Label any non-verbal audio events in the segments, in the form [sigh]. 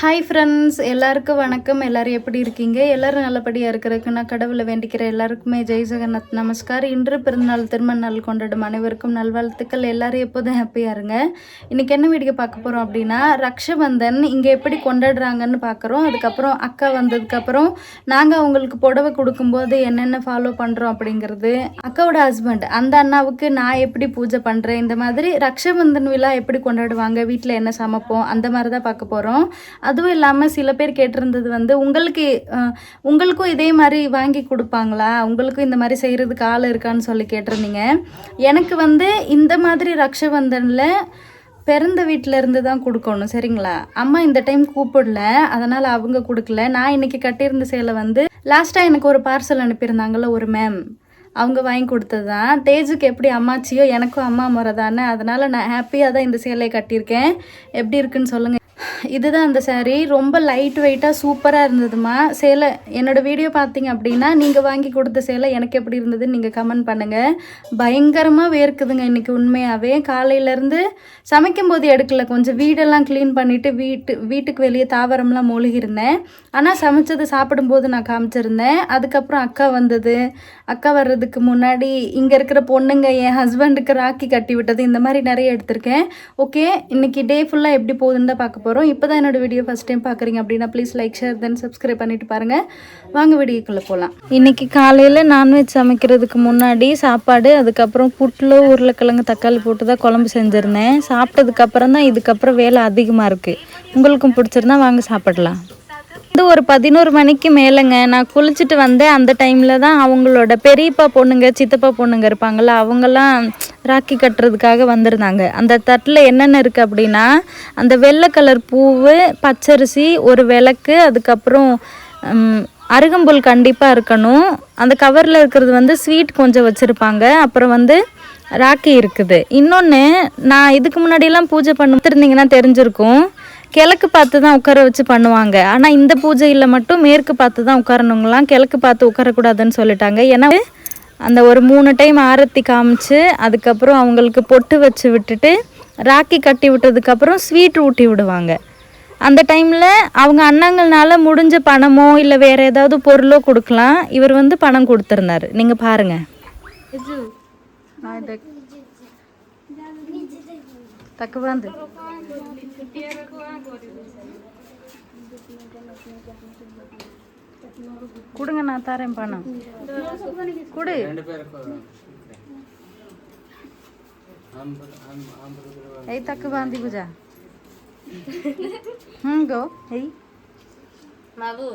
Hi friends எல்லாருக்கும் வணக்கம். எல்லோரும் எப்படி இருக்கீங்க? எல்லோரும் நல்லபடியாக இருக்கிறதுக்கு நான் கடவுளை வேண்டிக்கிற எல்லாருக்குமே ஜெய் ஜெகநாத் நமஸ்கார். இன்று பிறந்தநாள் திருமண நாள் கொண்டாடும் அனைவருக்கும் நல்வாழ்த்துக்கள். எல்லோரும் எப்போதும் ஹாப்பியாக இருங்க. இன்றைக்கி என்ன வீடியோ பார்க்க போகிறோம் அப்படின்னா ரக்ஷபந்தன் இங்கே எப்படி கொண்டாடுறாங்கன்னு பார்க்குறோம். அதுக்கப்புறம் அக்கா வந்ததுக்கப்புறம் நாங்கள் அவங்களுக்கு புடவை கொடுக்கும்போது என்னென்ன ஃபாலோ பண்ணுறோம் அப்படிங்கிறது அக்காவோட ஹஸ்பண்ட் அந்த அண்ணாவுக்கு நான் எப்படி பூஜை பண்ணுறேன் இந்த மாதிரி ரக்ஷபந்தன் விழா எப்படி கொண்டாடுவாங்க வீட்டில் என்ன சமைப்போம் அந்த மாதிரி தான் பார்க்க போகிறோம் அதுவும் இல்லாமல் சில பேர் கேட்டிருந்தது வந்து உங்களுக்கு உங்களுக்கும் இதே மாதிரி வாங்கி கொடுப்பாங்களா? உங்களுக்கும் இந்த மாதிரி செய்கிறதுக்கு ஆள் இருக்கான்னு சொல்லி கேட்டிருந்தீங்க. எனக்கு வந்து இந்த மாதிரி ரக்ஷபந்தனில் பிறந்த வீட்டில் இருந்து தான் கொடுக்கணும் சரிங்களா? அம்மா இந்த டைம் கூப்பிடல அதனால் அவங்க கொடுக்கல. நான் இன்னைக்கு கட்டியிருந்த சேலை வந்து லாஸ்ட்டாக எனக்கு ஒரு பார்சல் அனுப்பியிருந்தாங்கல்ல ஒரு மேம் அவங்க வாங்கி கொடுத்தது தான். தேஜுக்கு எப்படி அம்மாச்சியோ எனக்கும் அம்மா முறை தானே. அதனால் நான் ஹாப்பியாக தான் இந்த சேலையை கட்டியிருக்கேன். எப்படி இருக்குன்னு சொல்லுங்கள் இதுதான் அந்த சாரீ ரொம்ப லைட் வெயிட்டாக சூப்பராக இருந்ததுமா. சேலை என்னோடய வீடியோ பார்த்தீங்க அப்படின்னா நீங்கள் வாங்கி கொடுத்த சேலை எனக்கு எப்படி இருந்ததுன்னு நீங்கள் கமெண்ட் பண்ணுங்கள் பயங்கரமாக வேர்க்குதுங்க இன்றைக்கி உண்மையாகவே காலையிலேருந்து சமைக்கும்போது எடுக்கல. கொஞ்சம் வீடெல்லாம் க்ளீன் பண்ணிவிட்டு வீட்டு வீட்டுக்கு வெளியே தாவரம்லாம் மூழ்கியிருந்தேன். ஆனால் சமைச்சது சாப்பிடும்போது நான் காமிச்சிருந்தேன். அதுக்கப்புறம் அக்கா வந்தது. அக்கா வர்றதுக்கு முன்னாடி இங்கே இருக்கிற பொண்ணுங்க என் ஹஸ்பண்டுக்கு ராக்கி கட்டி விட்டது. இந்த மாதிரி நிறைய எடுத்திருக்கேன். ஓகே இன்னைக்கு டே ஃபுல்லாக எப்படி போகுதுன்னு தான் பார்க்க போகிறோம் இப்போ தான் என்னோடய வீடியோ ஃபஸ்ட் டைம் பார்க்குறீங்க அப்படின்னா please like share then subscribe பண்ணிட்டு பாருங்கள் வாங்க வீடியோக்குள்ளே போகலாம் இன்றைக்கி காலையில் நான்வெஜ் சமைக்கிறதுக்கு முன்னாடி சாப்பாடு அதுக்கப்புறம் புட்டில் உருளைக்கிழங்கு தக்காளி போட்டு தான் குழம்பு செஞ்சுருந்தேன். சாப்பிட்டதுக்கப்புறம் தான் இதுக்கப்புறம் வேலை அதிகமாக இருக்குது உங்களுக்கும் பிடிச்சிருந்தா வாங்க சாப்பிடலாம். ஒரு பதினோரு மணிக்கு மேலேங்க. நான் குளிச்சுட்டு வந்தேன். அந்த டைமில் தான் அவங்களோட பெரியப்பா பொண்ணுங்க சித்தப்பா பொண்ணுங்க இருப்பாங்கள்ல அவங்கெல்லாம் ராக்கி கட்டுறதுக்காக வந்திருந்தாங்க. அந்த தட்டில் என்னென்ன இருக்குது அப்படின்னா அந்த வெள்ளை கலர் பூவு பச்சரிசி ஒரு விளக்கு அதுக்கப்புறம் அருகம்புல் கண்டிப்பாக இருக்கணும். அந்த கவரில் இருக்கிறது வந்து ஸ்வீட் கொஞ்சம் வச்சுருப்பாங்க. அப்புறம் வந்து ராக்கி இருக்குது. இன்னொன்று நான் இதுக்கு முன்னாடியெல்லாம் பூஜை பண்ணிருந்தீங்கன்னா தெரிஞ்சிருக்கும். கிழக்கு பார்த்து தான் உட்கார வச்சு பண்ணுவாங்க. ஆனால் இந்த பூஜையில் மட்டும் மேற்கு பார்த்து தான் உட்காரணுங்களாம். கிழக்கு பார்த்து உட்காரக்கூடாதுன்னு சொல்லிட்டாங்க. ஏன்னா அந்த ஒரு மூணு டைம் ஆரத்தி காமிச்சு அதுக்கப்புறம் அவங்களுக்கு பொட்டு வச்சு விட்டுட்டு ராக்கி கட்டி விட்டதுக்கப்புறம் ஸ்வீட் ஊட்டி விடுவாங்க. அந்த டைமில் அவங்க அண்ணங்கள்னால முடிஞ்ச பணமோ இல்லை வேறு ஏதாவது பொருளோ கொடுக்கலாம். இவர் வந்து பணம் கொடுத்துருந்தாரு. நீங்கள் பாருங்கள் தக்குவாந்து கொடுங்க நான் தரேன் பணம் கொடு এই তাকে বান্ধি বুঝা হুম গো এই বাবু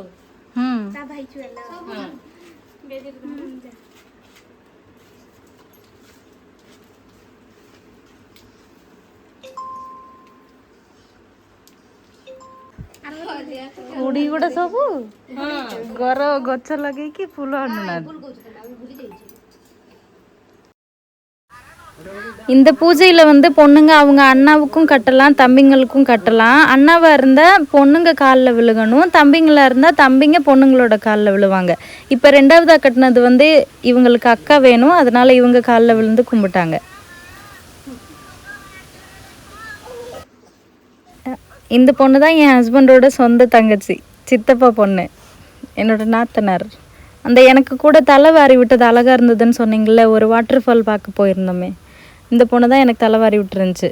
হুম କୁଡି ଗୁଡା ସବୁ ଗର ଗଛ ଲଗେଇକି ଫୁଲ ଆଣୁନାହାନ୍ତି இந்த பூஜையில் வந்து பொண்ணுங்க அவங்க அண்ணாவுக்கும் கட்டலாம் தம்பிங்களுக்கும் கட்டலாம் அண்ணாவாக இருந்தால் பொண்ணுங்க காலில் விழுகணும் தம்பிங்களாக இருந்தால் தம்பிங்க பொண்ணுங்களோட காலில் விழுவாங்க இப்போ ரெண்டாவதாக கட்டினது வந்து இவங்களுக்கு அக்கா வேணும் அதனால இவங்க காலில் விழுந்து கும்பிட்டாங்க இந்த பொண்ணு தான் என் ஹஸ்பண்டோட சொந்த தங்கச்சி சித்தப்பா பொண்ணு. என்னோட நாத்தனார். அந்த எனக்கு கூட தலை வாரி விட்டது அழகாக இருந்ததுன்னு சொன்னீங்கல்ல ஒரு வாட்டர் ஃபால் பார்க்க போயிருந்தோமே. இந்த பொண்ணு தான் எனக்கு தலை வாரி விட்டுருந்துச்சு.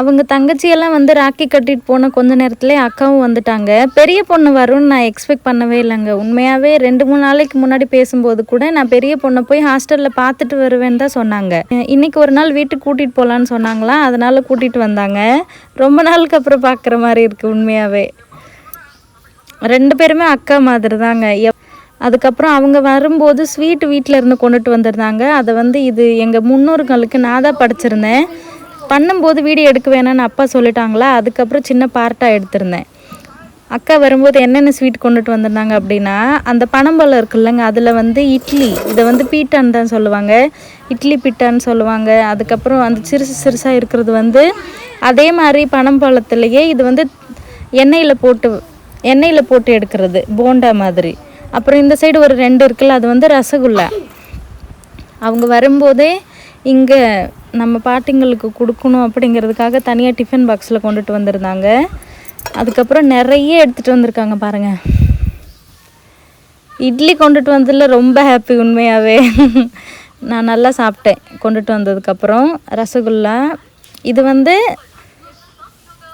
அவங்க தங்கச்சியெல்லாம் வந்து ராக்கி கட்டிட்டு போன கொஞ்ச நேரத்துல அக்காவும் வந்துட்டாங்க. பெரிய பொண்ணு வரும்னு நான் எக்ஸ்பெக்ட் பண்ணவே இல்லைங்க. உண்மையாகவே ரெண்டு மூணு நாளைக்கு முன்னாடி பேசும்போது கூட நான் பெரிய பொண்ணை போய் ஹாஸ்டலில் பார்த்துட்டு வருவேன்னு தான் சொன்னாங்க. இன்னைக்கு ஒரு நாள் வீட்டுக்கு கூட்டிகிட்டு போகலான்னு சொன்னாங்களா? அதனால் கூட்டிகிட்டு வந்தாங்க. ரொம்ப நாளுக்கு அப்புறம் பார்க்குற மாதிரி இருக்குது உண்மையாகவே ரெண்டு பேருமே அக்கா மாதிரி தாங்க எப்- அதுக்கப்புறம் அவங்க வரும்போது ஸ்வீட் வீட்டில் இருந்து கொண்டுட்டு வந்திருந்தாங்க. அதை வந்து இது எங்கள் முன்னோர்களுக்கு நான் தான் படிச்சிருந்தேன். பண்ணும்போது வீடியோ எடுக்க வேணாம்னு அப்பா சொல்லிட்டாங்களா? அதுக்கப்புறம் சின்ன பார்ட்டாக எடுத்திருந்தேன். அக்கா வரும்போது என்னென்ன ஸ்வீட் கொண்டுட்டு வந்திருந்தாங்க அப்படின்னா அந்த பனம்பழம் இருக்குல்லங்க அதில் வந்து இட்லி. இதை வந்து பீட்டான்னு தான் சொல்லுவாங்க. இட்லி பீட்டான்னு சொல்லுவாங்க. அதுக்கப்புறம் அந்த சிறுசு சிறுசாக இருக்கிறது வந்து அதே மாதிரி பனம்பழத்துலேயே இது வந்து எண்ணெயில் போட்டு எண்ணெயில் போட்டு எடுக்கிறது போண்டா மாதிரி. அப்புறம் இந்த சைடு ஒரு ரெண்டு இருக்குல்ல அது வந்து ரசகுல்லா. அவங்க வரும்போதே இங்கே நம்ம பாட்டிங்களுக்கு கொடுக்கணும் அப்படிங்கிறதுக்காக தனியாக டிஃபன் பாக்ஸில் கொண்டுட்டு வந்திருந்தாங்க. அதுக்கப்புறம் நிறைய எடுத்துகிட்டு வந்திருக்காங்க பாருங்கள் இட்லி கொண்டுட்டு வந்ததில் ரொம்ப ஹாப்பி உண்மையாகவே நான் நல்லா சாப்பிட்டேன் கொண்டுட்டு வந்ததுக்கப்புறம். ரசகுல்லா. இது வந்து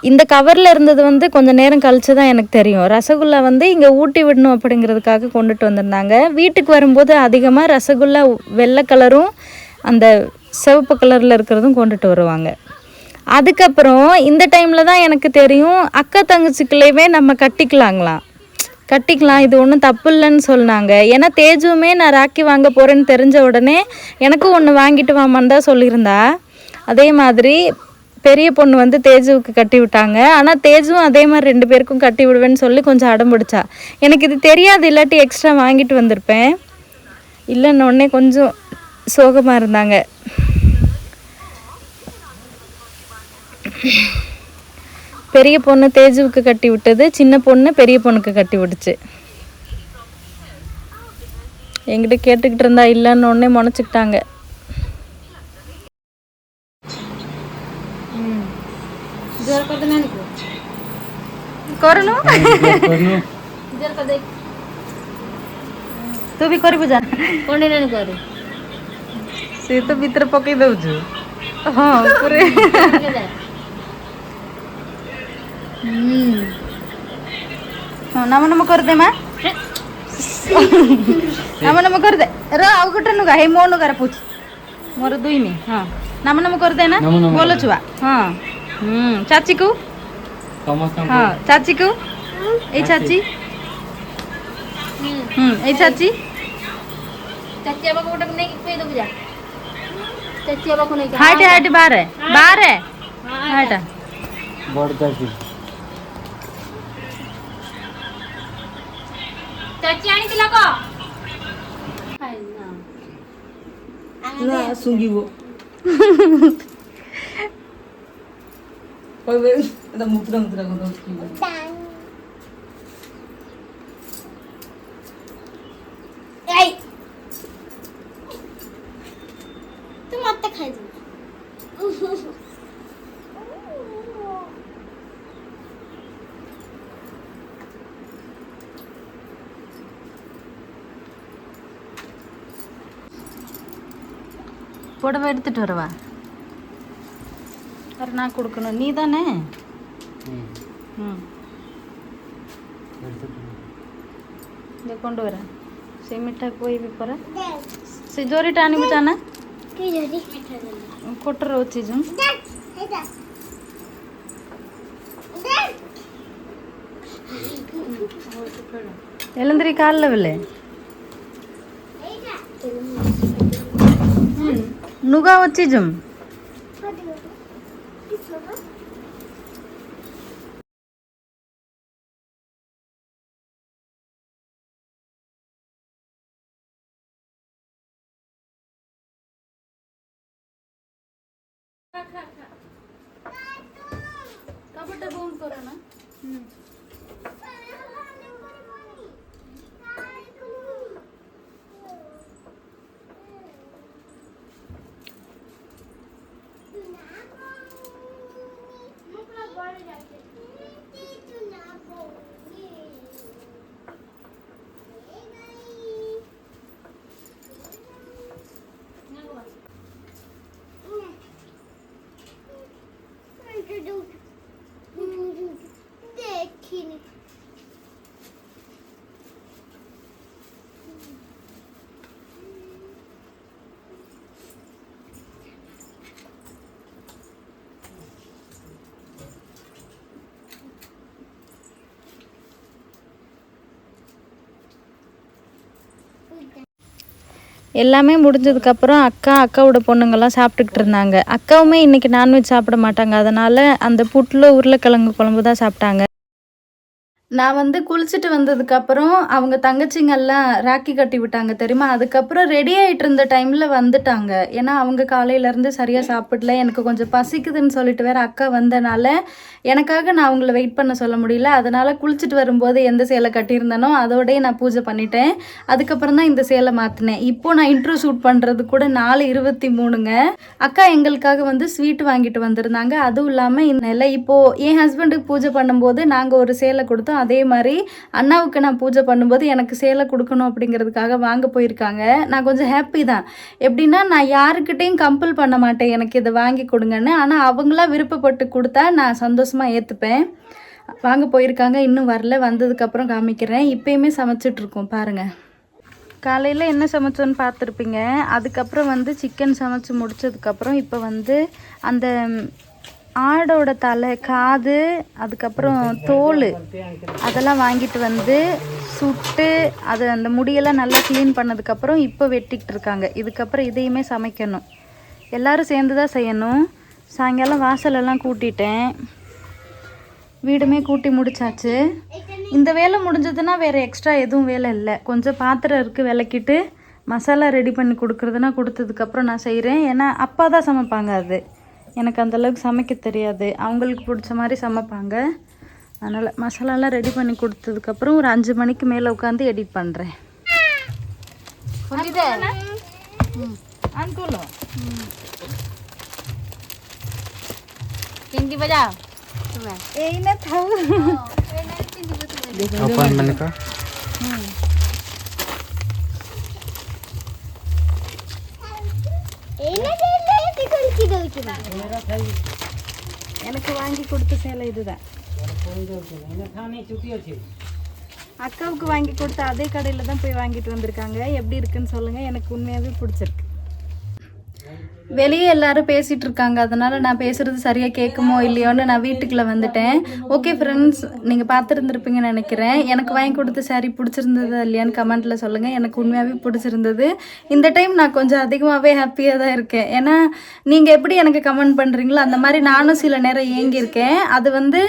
இந்த கவரில் இருந்தது வந்து கொஞ்சம் நேரம் கழித்து தான் எனக்கு தெரியும். ரசகுல்லா வந்து இங்கே ஊட்டி விடணும் அப்படிங்கிறதுக்காக கொண்டுட்டு வந்திருந்தாங்க. வீட்டுக்கு வரும்போது அதிகமாக ரசகுல்லா வெள்ளை கலரும் அந்த சிவப்பு கலரில் இருக்கிறதும் கொண்டுட்டு வருவாங்க. அதுக்கப்புறம் இந்த டைமில் தான் எனக்கு தெரியும் அக்கா தங்கச்சிக்குள்ளேயுமே நம்ம கட்டிக்கலாங்களாம். கட்டிக்கலாம் இது ஒன்றும் தப்பு இல்லைன்னு சொன்னாங்க. ஏன்னா தேஜுவுமே நான் ராக்கி வாங்க போகிறேன்னு தெரிஞ்ச உடனே எனக்கும் ஒன்று வாங்கிட்டு வாமான்னு தான் சொல்லியிருந்தா. அதே மாதிரி பெரிய பொண்ணு வந்து தேஜுவுக்கு கட்டி விட்டாங்க. ஆனால் தேஜுவும் அதே மாதிரி ரெண்டு பேருக்கும் கட்டி விடுவேன்னு சொல்லி கொஞ்சம் அடம்பிடிச்சா எனக்கு இது தெரியாது இல்லாட்டி எக்ஸ்ட்ரா வாங்கிட்டு வந்திருப்பேன். இல்லைன்னொடனே கொஞ்சம் சோகமாக இருந்தாங்க. பெரிய பொண்ணு தேஜுவுக்கு கட்டி விட்டது சின்ன பொண்ணு பெரிய பொண்ணுக்கு கட்டி விட்டுச்சு என்கிட்ட கேட்டுக்கிட்டு இருந்தா இல்லைன்னு உடனே முனைச்சிக்கிட்டாங்க. ତୁ ବି କରିବୁ ଯା କ'ଣ କରେ ସେ ତ ଭିତରେ ପକେଇ ଦେଉଛୁ ହଁ ଉପରେ ನಮ ನಮ ಕೊರದೆ ಮಾ ನಮ ನಮ ಕೊರದೆ ರ ಅವು ಗಟನುಗ ಹೇ ಮೋನುಗಾರ ಪೂಚಿ ମୋର ଦୁଇ ମି ହଁ ନାମ ନାମ କରିଦେ ନା ଭଲ ଛୁଆ ହଁ ହୁଁ ଚାଚିକୁ ହଁ ଚାଚିକୁ ଏଇ ଚାଚି ହୁଁ ଏଇ ଚାଚି ଚାଚି ବାବାକୁ ଗୋଟେ ନେଇକି ପେଇ ଦେବୁ ଯା ଚାଚି ବାବାକୁ ନେଇକି ହାଇଟ ହାଇଟ ବାହାରେ ବାହାରେ ହାଇଟ ବଡ଼ ଚାଚି লক না সুগিব ওই [laughs] মুদ্রা মুদ্রা কথা புடவை எடுத்துட்டு வரவா வேறு நான் கொடுக்கணும் நீ தானே ம் இந்த கொண்டு வர ସେ ମିଠାକୁ କହିବି ପରା ସେ ଜରିଟା ଆଣିବୁ ତା ନା କୋଟର ଅଛି ଜୁନ୍ ଏଲନ୍ଦରି କାହାର ଲେବେଲେ নুগা হচ্ছে జుమ్ কাপড়টা বন্ধ করে না। হুম। எல்லாமே முடிஞ்சதுக்கப்புறம் அக்கா அக்காவோட பொண்ணுங்கள்லாம் சாப்பிட்டுக்கிட்டு இருந்தாங்க. அக்காவுமே இன்றைக்கி நான்வெஜ் சாப்பிட மாட்டாங்க. அதனால் அந்த புட்டில் உருளைக்கிழங்கு குழம்பு தான் சாப்பிட்டாங்க. நான் வந்து குளிச்சுட்டு வந்ததுக்கப்புறம் அவங்க தங்கச்சிங்கெல்லாம் ராக்கி கட்டி விட்டாங்க தெரியுமா? அதுக்கப்புறம் ரெடி ஆகிட்டு இருந்த டைமில் வந்துட்டாங்க. ஏன்னா அவங்க காலையிலேருந்து சரியாக சாப்பிடல. எனக்கு கொஞ்சம் பசிக்குதுன்னு சொல்லிட்டு வேற அக்கா வந்தனால எனக்காக நான் அவங்கள வெயிட் பண்ண சொல்ல முடியல. அதனால் குளிச்சுட்டு வரும்போது எந்த சேலை கட்டியிருந்தேனோ அதோடய நான் பூஜை பண்ணிட்டேன். அதுக்கப்புறம் தான் இந்த சேலை மாற்றினேன் இப்போ நான் இன்ட்ரோ ஷூட் பண்ணுறது கூட நாலு இருபத்தி மூணுங்க. அக்கா எங்களுக்காக வந்து ஸ்வீட் வாங்கிட்டு வந்திருந்தாங்க. அதுவும் இல்லாமல் இந்த இப்போது என் ஹஸ்பண்டுக்கு பூஜை பண்ணும்போது நாங்கள் ஒரு சேலை கொடுத்தோம். அதே மாதிரி அண்ணாவுக்கு நான் பூஜை பண்ணும்போது எனக்கு சேலை கொடுக்கணும் அப்படிங்கிறதுக்காக வாங்க போயிருக்காங்க. நான் கொஞ்சம் ஹாப்பி தான். எப்படின்னா நான் யாருக்கிட்டேயும் கம்பல் பண்ண மாட்டேன். எனக்கு இதை வாங்கி கொடுங்கன்னு. ஆனால் அவங்களா விருப்பப்பட்டு கொடுத்தா நான் சந்தோஷமாக ஏற்றுப்பேன் வாங்க போயிருக்காங்க. இன்னும் வரல. வந்ததுக்கப்புறம் காமிக்கிறேன். இப்பயுமே சமைச்சிட்ருக்கோம் பாருங்கள் காலையில் என்ன சமைச்சோன்னு பார்த்துருப்பீங்க. அதுக்கப்புறம் வந்து சிக்கன் சமைச்சு முடிச்சதுக்கப்புறம் இப்போ வந்து அந்த ஆடோட தலை காது அதுக்கப்புறம் தோல் அதெல்லாம் வாங்கிட்டு வந்து சுட்டு அது அந்த முடியெல்லாம் நல்லா க்ளீன் பண்ணதுக்கப்புறம் இப்போ வெட்டிக்கிட்டு இருக்காங்க. இதுக்கப்புறம் இதையுமே சமைக்கணும். எல்லாரும் சேர்ந்து தான் செய்யணும். சாயங்காலம் வாசலெல்லாம் கூட்டிட்டேன். வீடுமே கூட்டி முடிச்சாச்சு. இந்த வேலை முடிஞ்சதுன்னா வேறு எக்ஸ்ட்ரா எதுவும் வேலை இல்லை. கொஞ்சம் பாத்திரம் இருக்குது விளக்கிட்டு மசாலா ரெடி பண்ணி கொடுக்குறதுனா கொடுத்ததுக்கப்புறம் நான் செய்கிறேன் ஏன்னா அப்பா தான் சமைப்பாங்க அது. எனக்கு அந்தளவுக்கு சமைக்க தெரியாது. அவங்களுக்கு பிடிச்ச மாதிரி சமைப்பாங்க. அதனால் மசாலாலாம் ரெடி பண்ணி கொடுத்ததுக்கப்புறம் ஒரு அஞ்சு மணிக்கு மேலே உட்காந்து எடிட் பண்ணுறேன் এই না குழந்தைகளுக்கு எனக்கு வாங்கி கொடுத்த சேலை இதுதான். அக்காவுக்கு வாங்கி கொடுத்த அதே கடையில் தான் போய் வாங்கிட்டு வந்திருக்காங்க. எப்படி இருக்குன்னு சொல்லுங்கள் எனக்கு உண்மையாவே பிடிச்சிருக்கு. வெளியே எல்லாரும் பேசிகிட்டு இருக்காங்க அதனால் நான் பேசுகிறது சரியாக கேட்குமோ இல்லையோன்னு நான் வீட்டுக்குள்ளே வந்துட்டேன். ஓகே ஃப்ரெண்ட்ஸ் நீங்கள் பார்த்துருந்துருப்பீங்கன்னு நினைக்கிறேன். எனக்கு வாங்கி கொடுத்த சாரி பிடிச்சிருந்ததா இல்லையான்னு கமெண்ட்டில் சொல்லுங்கள் எனக்கு உண்மையாகவே பிடிச்சிருந்தது. இந்த டைம் நான் கொஞ்சம் அதிகமாகவே ஹாப்பியாக தான் இருக்கேன். ஏன்னா நீங்கள் எப்படி எனக்கு கமெண்ட் பண்ணுறீங்களோ அந்த மாதிரி நானும் சில நேரம் ஏங்கியிருக்கேன். அது வந்து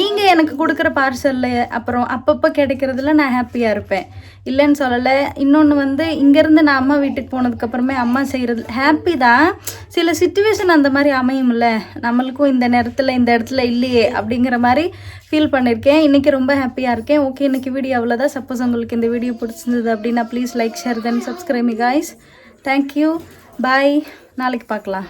நீங்கள் எனக்கு கொடுக்குற பார்சலில் அப்புறம் அப்பப்போ கிடைக்கிறதுல நான் ஹாப்பியாக இருப்பேன். இல்லைன்னு சொல்லலை. இன்னொன்று வந்து இங்கேருந்து நான் அம்மா வீட்டுக்கு போனதுக்கப்புறமே அம்மா செய்கிறது ஹாப்பி தான். சில சுச்சுவேஷன் அந்த மாதிரி அமையும்ல? நம்மளுக்கும் இந்த நேரத்தில் இந்த இடத்துல இல்லையே அப்படிங்கிற மாதிரி ஃபீல் பண்ணியிருக்கேன் இன்றைக்கி ரொம்ப ஹாப்பியாக இருக்கேன். ஓகே இன்றைக்கி வீடியோ அவ்வளோதான் சப்போஸ் உங்களுக்கு இந்த வீடியோ பிடிச்சிருந்தது அப்படின்னா please like share then subscribe guys thank you bye நாளைக்கு பார்க்கலாம்.